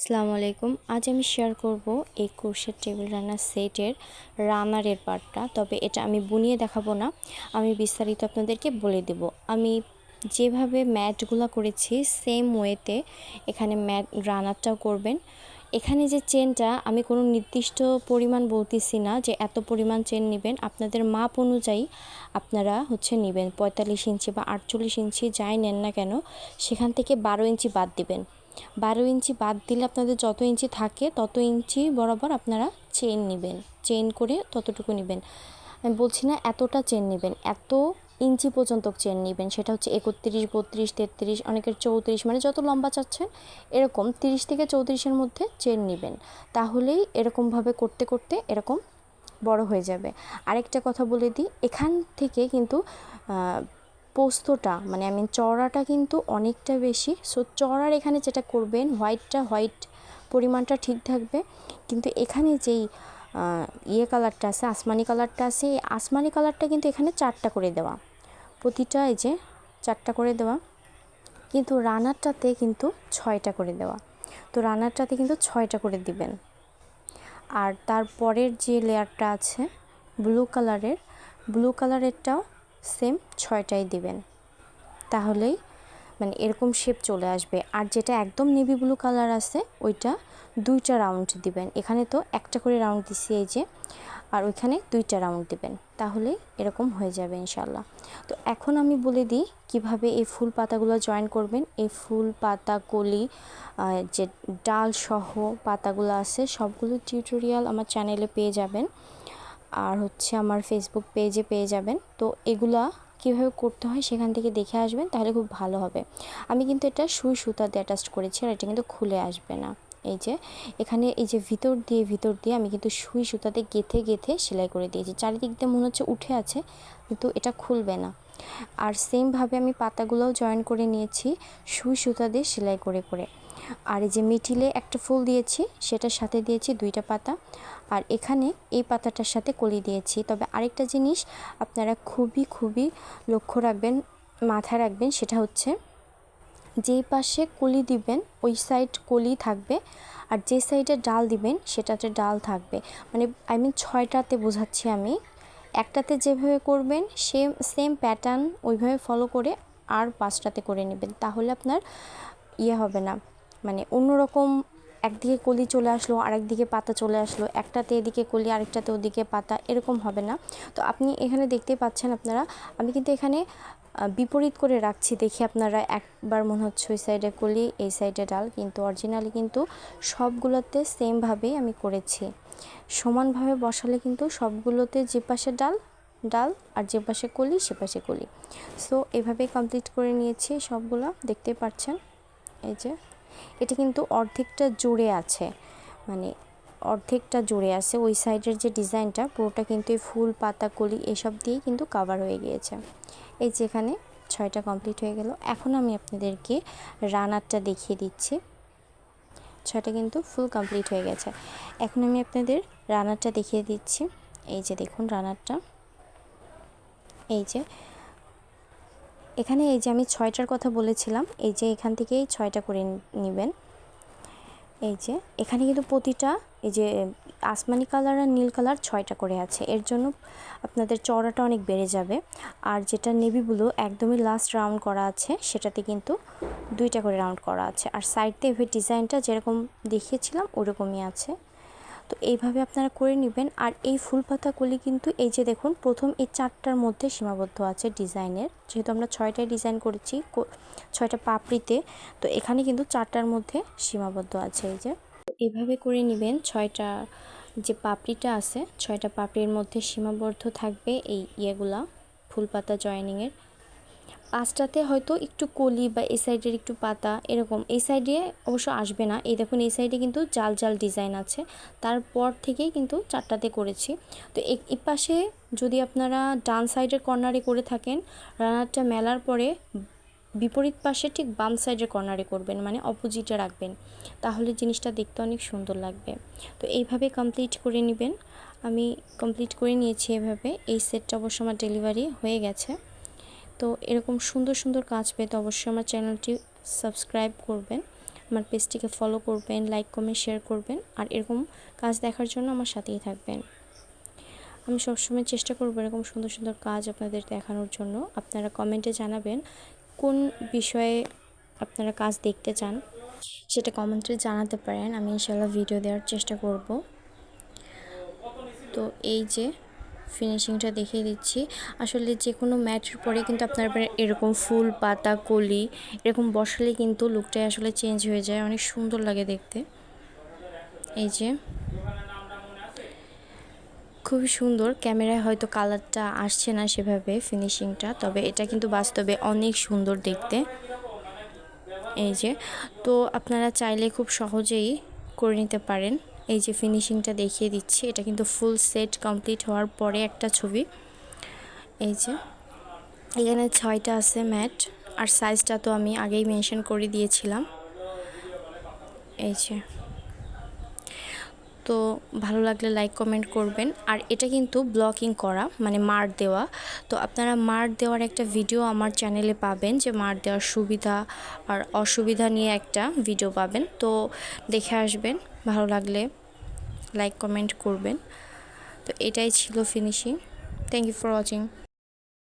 আসসালামু আলাইকুম। আজ আমি শেয়ার করব এই ক্রোশের টেবিল রানার সেটের রানারের পার্টটা তবে এটা আমি বুনিয়ে দেখাবো না। আমি বিস্তারিত আপনাদেরকে বলে দেব। আমি যেভাবে ম্যাটগুলো করেছি সেম ওয়েতে এখানে ম্যাট রানারটাও করবেন। এখানে যে চেনটা আমি কোনো নির্দিষ্ট পরিমাণ বলতেছি না যে এত পরিমাণ চেন নেবেন। আপনাদের মাপ অনুযায়ী আপনারা হচ্ছে নেবেন। পঁয়তাল্লিশ ইঞ্চি বা আটচল্লিশ ইঞ্চি যাই নেন না কেন, সেখান থেকে বারো ইঞ্চি বাদ দিবেন। বারো ইঞ্চি বাদ দিলে আপনাদের যত ইঞ্চি থাকে, তত ইঞ্চি বরাবর আপনারা চেন নেবেন। চেন করে ততটুকু নেবেন। আমি বলছি না এতটা চেন নেবেন, এত ইঞ্চি পর্যন্ত চেন নেবেন। সেটা হচ্ছে একত্রিশ, বত্রিশ, তেত্রিশ, অনেকের চৌত্রিশ মানে যত লম্বা চাচ্ছেন, এরকম তিরিশ থেকে চৌত্রিশের মধ্যে চেন নেবেন। তাহলেই এরকমভাবে করতে করতে এরকম বড় হয়ে যাবে। আরেকটা কথা বলে দিই, এখান থেকে কিন্তু পোস্তটা মানে আমি চড়াটা কিন্তু অনেকটা বেশি। সো চড়ার এখানে যেটা করবেন হোয়াইটটা হোয়াইট পরিমাণটা ঠিক থাকবে। কিন্তু এখানে যেই ইয়ে কালারটা আছে, আসমানি কালারটা আছে, এই আসমানি কালারটা কিন্তু এখানে চারটা করে দেওয়া। প্রতিটা এই যে চারটা করে দেওয়া। কিন্তু রানারটাতে কিন্তু ছয়টা করে দেওয়া। তো রানারটাতে কিন্তু ছয়টা করে দিবেন। আর তারপরের যে লেয়ারটা আছে ব্লু কালারের ব্লু কালারেরটাও সেম ছয়টাই দিবেন। তাহলেই মানে এরকম শেপ চলে আসবে। আর যেটা একদম নেভি ব্লু কালার আছে, ওইটা দুইটা রাউন্ড দিবেন। এখানে তো একটা করে রাউন্ড দিছি এই যে, আর ওইখানে দুইটা রাউন্ড দিবেন। তাহলেই এরকম হয়ে যাবে ইনশাল্লাহ তো এখন আমি বলে দিই কীভাবে এই ফুল পাতাগুলো জয়েন করবেন। এই ফুল পাতা কলি যে ডাল সহ পাতাগুলো আছে, সবগুলো টিউটোরিয়াল আমার চ্যানেলে পেয়ে যাবেন। আর হচ্ছে আমার ফেসবুক পেজে পেয়ে যাবেন। তো এগুলা কীভাবে করতে হয় সেখান থেকে দেখে আসবেন, তাহলে খুব ভালো হবে। আমি কিন্তু এটা সুই সুতা দিয়ে অ্যাটাচ করেছি আর এটা কিন্তু খুলে আসবে না। এই যে, এখানে এই যে ভিতর দিয়ে ভিতর দিয়ে আমি কিন্তু সুই সুতাতে গেথে গেথে সেলাই করে দিয়েছি। চারিদিক দিয়ে মনে হচ্ছে উঠে আছে, কিন্তু এটা খুলবে না। আর সেমভাবে আমি পাতাগুলোও জয়েন করে নিয়েছি সুই সুতা দিয়ে সেলাই করে করে। আর এই যে মিঠিলে একটা ফুল দিয়েছি, সেটার সাথে দিয়েছি দুইটা পাতা। আর এখানে এই পাতাটার সাথে কলি দিয়েছি। তবে আরেকটা জিনিস আপনারা খুবই খুবই লক্ষ্য রাখবেন, মাথায় রাখবেন, সেটা হচ্ছে যেই পাশে কলি দিবেন, ওই সাইড কলি থাকবে আর যে সাইডে ডাল দিবেন, সেটাতে ডাল থাকবে। মানে আই মিন ছয়টাতে বোঝাচ্ছি আমি। একটাতে যেভাবে করবেন সেম সেম প্যাটার্ন ওইভাবে ফলো করে আর পাঁচটাতে করে নেবেন। তাহলে আপনার ইয়ে হবে না। মানে অন্যরকম একদিকে কলি চলে আসলো, আরেকদিকে পাতা চলে আসলো। একটাতে এদিকে কলি, আরেকটাতে ওদিকে পাতা, এরকম হবে না। তো আপনি এখানে দেখতে পাচ্ছেন আপনারা, আমি কিন্তু এখানে বিপরীত করে রাখছি। দেখি আপনারা, একবার মনে হচ্ছে ওই সাইডে কলি, এই সাইডে ডাল, কিন্তু অরিজিনালি কিন্তু সবগুলোতে সেমভাবেই আমি করেছি। সমানভাবে বসালে কিন্তু সবগুলোতে যে পাশে ডাল ডাল, আর যে পাশে কলি, সে পাশে কলি। সো এভাবেই কমপ্লিট করে নিয়েছি সবগুলো। দেখতে পাচ্ছেন? এই যে এটা কিন্তু অর্ধেকটা জুড়ে আছে। মানে অর্ধেকটা জুড়ে আছে। ওই সাইডের যে ডিজাইনটা, পুরোটা কিন্তু এই ফুল পাতা কলি এসব দিয়েই কিন্তু কাভার হয়ে গিয়েছে। এই যেখানে ছয়টা কমপ্লিট হয়ে গেল। এখন আমি আপনাদেরকে রানারটা দেখিয়ে দিচ্ছি। ছয়টা কিন্তু ফুল কমপ্লিট হয়ে গেছে। এখন আমি আপনাদের রানারটা দেখিয়ে দিচ্ছি। এই যে দেখুন রানারটা। এই যে এখানে এই যে আমি ছয়টার কথা বলেছিলাম, এই যে এখান থেকেই ছয়টা করে নেবেন। এই যে এখানে কিন্তু প্রতিটা, এই যে আসমানি কালার আর নীল কালার ছয়টা করে আছে। এর জন্য আপনাদের চড়াটা অনেক বেড়ে যাবে। আর যেটা নেভি ব্লু, একদমই লাস্ট রাউন্ড করা আছে, সেটাতে কিন্তু দুইটা করে রাউন্ড করা আছে। আর সাইড দিয়ে ডিজাইনটা যেরকম দেখিয়েছিলাম, ওরকমই আছে। তো এইভাবে আপনারা করে নেবেন। আর এই ফুল পাতাগুলি কিন্তু এই যে দেখুন, প্রথম এই চারটার মধ্যে সীমাবদ্ধ আছে ডিজাইনের। যেহেতু আমরা ছয়টায় ডিজাইন করেছি ছয়টা পাপড়িতে, তো এখানে কিন্তু চারটার মধ্যে সীমাবদ্ধ আছে এই যে। এভাবে করে নেবেন, ছয়টা যে পাপড়িটা আছে, ছয়টা পাপড়ির মধ্যে সীমাবদ্ধ থাকবে এই ইয়েগুলা, ফুল পাতা জয়েনিংয়ের। পাঁচটাতে হয়তো একটু কলি বা এই সাইডের একটু পাতা এরকম, এই সাইডে অবশ্য আসবে না। এই দেখুন, এই সাইডে কিন্তু জাল জাল ডিজাইন আছে। তারপর থেকেই কিন্তু চারটাতে করেছি। তো এই পাশে যদি আপনারা ডান সাইডের কর্নারে করে থাকেন, রানারটা মেলার পরে বিপরীত পাশে ঠিক বাম সাইডের কর্নারে করবেন মানে অপোজিটে রাখবেন। তাহলে জিনিসটা দেখতে অনেক সুন্দর লাগবে। তো এইভাবে কমপ্লিট করে নেবেন। আমি কমপ্লিট করে নিয়েছি এভাবে। এই সেটটা অবশ্য আমার ডেলিভারি হয়ে গেছে। তো এরকম সুন্দর সুন্দর কাজ পেতে অবশ্যই আমার চ্যানেলটি সাবস্ক্রাইব করবেন, আমার পেজটিকে ফলো করবেন লাইক কমেন্ট শেয়ার করবেন, আর এরকম কাজ দেখার জন্য আমার সাথেই থাকবেন। আমি সবসময় চেষ্টা করব এরকম সুন্দর সুন্দর কাজ আপনাদের দেখানোর জন্য। আপনারা কমেন্টে জানাবেন কোন বিষয়ে আপনারা কাজ দেখতে চান। সেটা কমেন্টে জানাতে পারেন, আমি ইনশাল্লাহ ভিডিও দেওয়ার চেষ্টা করব। তো এই যে ফিনিশিংটা দেখিয়ে দিচ্ছি। আসলে যে কোনো ম্যাটের পরে কিন্তু আপনার এরকম ফুল, পাতা, কলি এরকম বসালে কিন্তু লুকটাই আসলে চেঞ্জ হয়ে যায়। অনেক সুন্দর লাগে দেখতে। এই যে। খুবই সুন্দর। ক্যামেরায় হয়তো কালারটা আসছে না সেভাবে ফিনিশিংটা তবে এটা কিন্তু বাস্তবে অনেক সুন্দর দেখতে। এই যে। তো আপনারা চাইলে খুব সহজেই করে নিতে পারেন। এই যে ফিনিশিংটা দেখিয়ে দিচ্ছি, এটা কিন্তু ফুল সেট কমপ্লিট হওয়ার পরে একটা ছবি। এই যে, এখানে ছয়টা আছে ম্যাট আর সাইজটা তো আমি আগেই মেনশন করে দিয়েছিলাম। এই যে তো ভালো লাগলে লাইক কমেন্ট করবেন। আর এটা কিন্তু ব্লকিং করা মানে মার দেওয়া। তো আপনারা মার দেওয়ার একটা ভিডিও আমার চ্যানেলে পাবেন, যে মার দেওয়ার সুবিধা আর অসুবিধা নিয়ে একটা ভিডিও পাবেন। তো দেখে আসবেন, ভালো লাগলে লাইক কমেন্ট করবেন। তো এটাই ছিল finishing thank you for watching